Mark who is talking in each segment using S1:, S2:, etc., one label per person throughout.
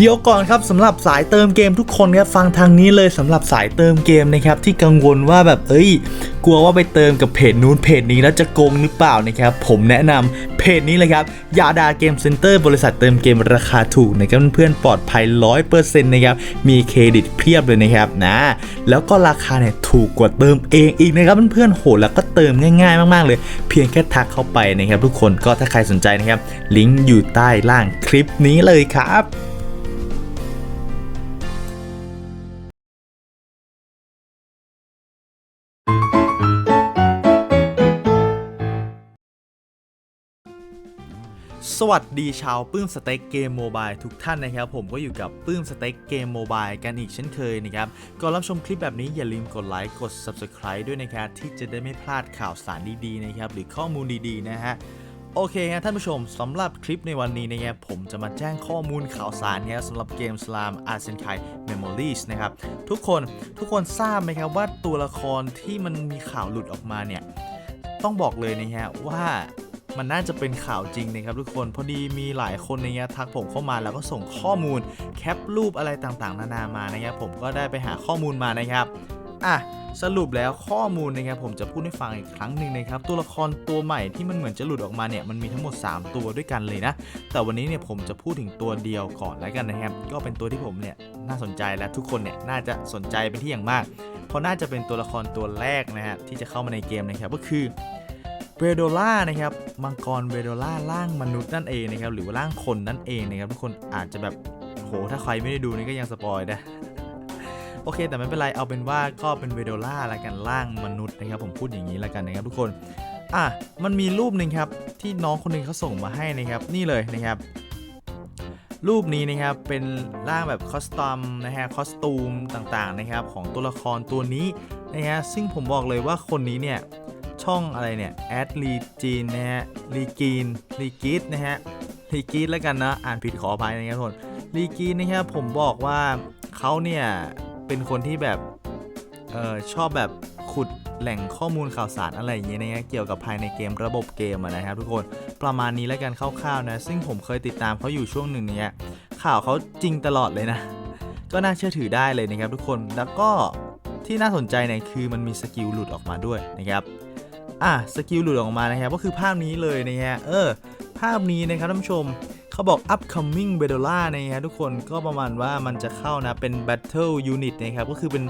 S1: เดี๋ยวก่อนครับสำหรับสายเติมเกมทุกคนครับฟังทางนี้เลยสำหรับสายเติมเกมนะครับที่กังวลว่าแบบเอ้ย กลัวว่าไปเติมกับเพจนู้นเพจนี้แล้วจะโกงหรือเปล่านะครับผมแนะนำเพจนี้เลยครับยาดาเกมเซ็นเตอร์บริษัทเติมเกมราคาถูกนะครับเพื่อนๆปลอดภัย 100%นะครับมีเครดิตเพียบเลยนะครับนะแล้วก็ราคาเนี่ยถูกกว่าเติมเองอีกนะครับเพื่อนๆโหแล้วก็เติมง่าย ๆ มากๆ เลย เพียงแค่ทักเข้าไปนะครับทุกคนก็ถ้าใครสนใจนะครับลิงก์อยู่ใต้ล่างคลิปนี้เลยครับ สวัสดีชาวปื้มสเต็กเกมโมบายทุกท่านนะครับ ผมก็อยู่กับปื้มสเต็กเกมโมบายกันอีกเช่นเคยนะครับก่อนรับชมคลิปแบบนี้อย่าลืมกดไลค์กด Subscribe ด้วยนะครับ ที่จะได้ไม่พลาดข่าวสารดีๆนะครับ หรือข้อมูลดีๆนะฮะโอเคครับท่านผู้ชมสำหรับคลิปในวันนี้นะครับผมจะมาแจ้งข้อมูลข่าวสารนะครับสำหรับเกมสลามอาร์เซนไคเมมโมรีสนะครับทุกคนทุกคนทราบไหมครับว่าตัวละครที่มันมีข่าวหลุดออกมาเนี่ยต้องบอกเลยนะฮะว่า มันน่าจะเป็นข่าวจริงนะครับทุกคนพอดีมีหลายคนในเงี้ยทักผมเข้ามาแล้วก็ส่งข้อมูลแคปรูปอะไรต่างๆ นานามานะครับผมก็ได้ไปหาข้อมูลมานะครับอะสรุปแล้วข้อมูลนะครับผมจะพูดให้ฟังอีกครั้งหนึ่งนะครับตัวละครตัวใหม่ที่มันเหมือนจะหลุดออกมาเนี่ยมันมีทั้งหมด 3 ตัวด้วยกันเลยนะ แต่วันนี้เนี่ยผมจะพูดถึงตัวเดียวก่อนแล้วกันนะครับ ก็เป็นตัวที่ผมเนี่ยน่าสนใจและทุกคนเนี่ยน่าจะสนใจเป็นที่อย่างมาก เพราะน่าจะเป็นตัวละครตัวแรกนะฮะที่จะเข้ามาในเกมนะครับก็คือ เวโดล่านะครับมังกรเวโดล่าร่างมนุษย์นั่นเองนะครับหรือว่าร่างคนนั่นเองนะครับทุกคนอาจจะแบบโหถ้าใครไม่ได้ดูนี่ก็ยังสปอยนะโอเค แต่ไม่เป็นไรเอาเป็นว่าก็เป็นเวโดล่าละกันร่างมนุษย์นะครับ ผมพูดอย่างนี้ละกันนะครับทุกคนอะมันมีรูปหนึ่งครับที่น้องคนหนึงเขาส่งมาให้นะครับ นี่เลยนะครับรูปนี้นะครับเป็นร่างแบบคอสตอมนะฮะคอสตูมต่างๆนะครับของตัวละครตัวนี้นะฮะซึ่งผมบอกเลยว่าคนนี้เนี่ย ช่องอะไรเนี่ยแอดลีจีนนะฮะลีกีนลีกีดนะฮะลีกีดแล้วกันนะอ่านผิดขออภัยนะครับทุกคนลีกีนนะครับผมบอกว่าเขาเนี่ยเป็นคนที่แบบเออชอบแบบขุดแหล่งข้อมูลข่าวสารอะไรอย่างเงี้ยนะฮะเกี่ยวกับภายในเกมระบบเกมนะครับ ทุกคนประมาณนี้แล้วกันคร่าวๆนะซึ่งผมเคยติดตามเขาอยู่ช่วงหนึ่งเนี่ยข่าวเขาจริงตลอดเลยนะ ก็น่าเชื่อถือได้เลยนะครับ ทุกคนแล้วก็ที่น่าสนใจเนี่ยคือมันมีสกิลหลุดออกมาด้วยนะครับ อะสกิลหลุดออกมานะครับก็คือภาพนี้เลยนะฮะเออ ภาพนี้นะครับท่านผู้ชมเขาบอก upcoming b e d o l a นะฮะทุกคนก็ประมาณว่ามันจะเข้านะเป็น battle unit นะครับก็คือเป็น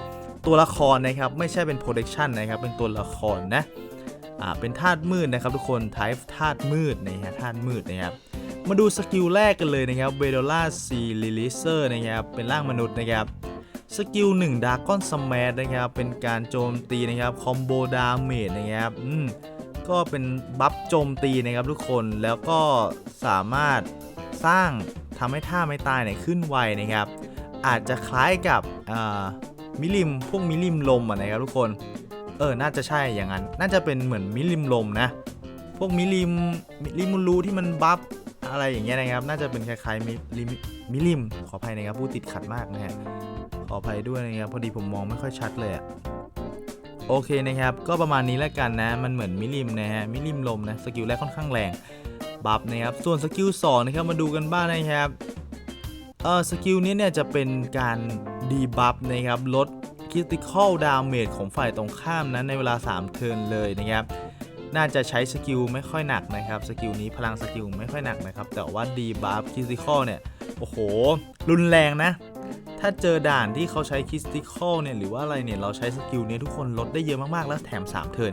S1: ตัวละครนะครับไม่ใช่เป็น protection นะครับเป็นตัวละครนะอ่าเป็นธาตุมืดนะครับทุกคน type ธาตุมืดนะฮะธาตุมืดนะครับมาดูสกิลแรกกันเลยนะครับ v e d o l a C Releaser นะครับเป็นร่างมนุษย์นะครับ สกิล1 Dragon Smash นะครับ เป็นการโจมตีนะครับคอมโบดาเมจนะครับอืมก็เป็นบัฟโจมตีนะครับทุกคนแล้วก็สามารถสร้างทำให้ท่าไม่ตายเนี่ยขึ้นไวนะครับ อาจจะคล้ายกับมิลิมพวกมิลิมลมอะนะครับทุกคนเออน่าจะใช่อย่างนั้น น่าจะเป็นเหมือนมิลิมลมนะ พวกมิลิมมิลิมูลูที่มันบัฟอะไรอย่างเงี้ยนะครับ น่าจะเป็นคล้ายๆมิลิมมิลิมขออภัยนะครับพูดติดขัดมากนะฮะ ขออภัยด้วยนะครับ พอดีผมมองไม่ค่อยชัดเลยอะโอเคนะครับ ก็ประมาณนี้แล้วกันนะ มันเหมือนมิลิมนะฮะ มิลิมลมนะ สกิลแรกค่อนข้างแรง บัฟนะครับ ส่วนสกิล2นะครับ มาดูกันบ้างนะครับ เออสกิลนี้เนี่ยจะเป็นการดีบัฟนะครับ ลด critical damage ของฝ่ายตรงข้ามนั้นในเวลา 3 เทิร์นเลยนะครับ น่าจะใช้สกิลไม่ค่อยหนักนะครับ สกิลนี้พลังสกิลไม่ค่อยหนักนะครับ แต่ว่าดีบัฟ critical เนี่ย โอ้โห รุนแรงนะ ถ้าเจอด่านที่เขาใช้คริสติคอลเนี่ยหรือว่าอะไรเนี่ยเราใช้สกิลเนี้ยทุกคนลดได้เยอะมากๆ แล้วแถม 3 เทิร์น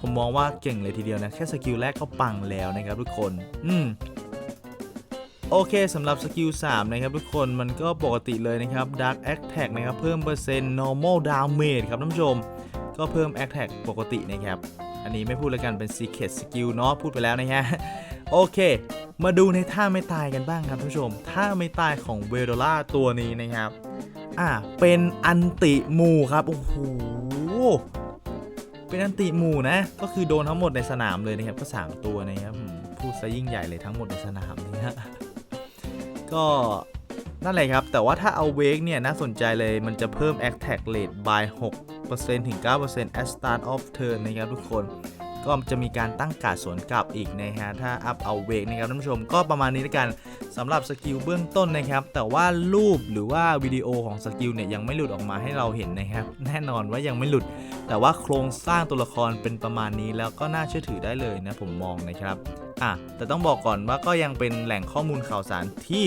S1: ผมมองว่าเก่งเลยทีเดียวนะ แค่สกิลแรกก็ปังแล้วนะครับทุกคน อืมโอเคสำหรับสกิล 3 นะครับทุกคนมันก็ปกติเลยนะครับ Dark Attack นะครับเพิ่มเปอร์เซ็นต์ normal damage ครับท่านผู้ชม ก็เพิ่ม Attack ปกตินะครับ อันนี้ไม่พูดแล้วกันเป็น Secret Skill เนาะพูดไปแล้วนะฮะ โอเค มาดูในท่าไม่ตายกันบ้างครับท่านผู้ชม ท่าไม่ตายของเวโดล่าตัวนี้นะครับ อ่า เป็นอันติหมู่ครับ โอ้โห เป็นอันติหมู่นะ ก็คือโดนทั้งหมดในสนามเลยนะครับ ก็ 3 ตัวนะครับ พูดซะยิ่งใหญ่เลยทั้งหมดในสนามนี่ฮะ ก็นั่นแหละครับ แต่ว่าถ้าเอาเวกเนี่ยน่าสนใจเลย มันจะเพิ่ม attack rate by 6%ถึง 9% at start of turn นะครับทุกคน ก็จะมีการตั้งการดสวนกลับอีกนะฮะถ้าอัพเอาเวกนะครับท่านผู้ชมก็ประมาณนี้แล้วกันสำหรับสกิลเบื้องต้นนะครับ แต่ว่ารูปหรือว่าวิดีโอของสกิลเนี่ยยังไม่หลุดออกมาให้เราเห็นนะครับ แน่นอนว่ายังไม่หลุด แต่ว่าโครงสร้างตัวละครเป็นประมาณนี้แล้วก็น่าเชื่อถือได้เลยนะผมมองนะครับอะแต่ต้องบอกก่อนว่าก็ยังเป็นแหล่งข้อมูลข่าวสารที่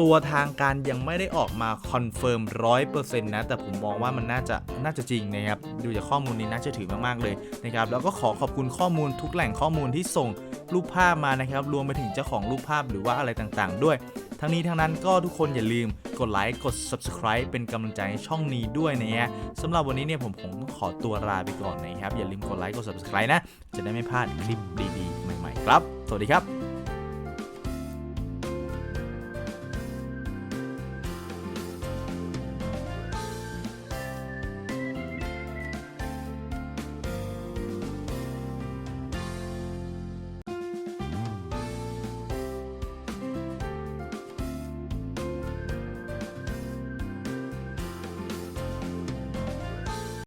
S1: ตัวทางการยังไม่ได้ออกมาคอนเฟิร์มร้อยเปอร์เซ็นต์นะ แต่ผมมองว่ามันน่าจะน่าจะจริงนะครับ ดูจากข้อมูลนี้น่าเชื่อถือมากๆเลยนะครับ แล้วก็ขอขอบคุณข้อมูลทุกแหล่งข้อมูลที่ส่งรูปภาพมานะครับ รวมไปถึงเจ้าของรูปภาพหรือว่าอะไรต่างๆ ด้วย ทั้งนี้ทั้งนั้นก็ทุกคนอย่าลืมกดไลค์กด subscribe เป็นกำลังใจให้ช่องนี้ด้วยนะฮะสำหรับวันนี้เนี่ยผมผมต้องขอตัวลาไปก่อนนะครับ อย่าลืมกดไลค์กด subscribe นะ จะได้ไม่พลาดคลิปดีๆ ใหม่ๆ ครับ สวัสดีครับ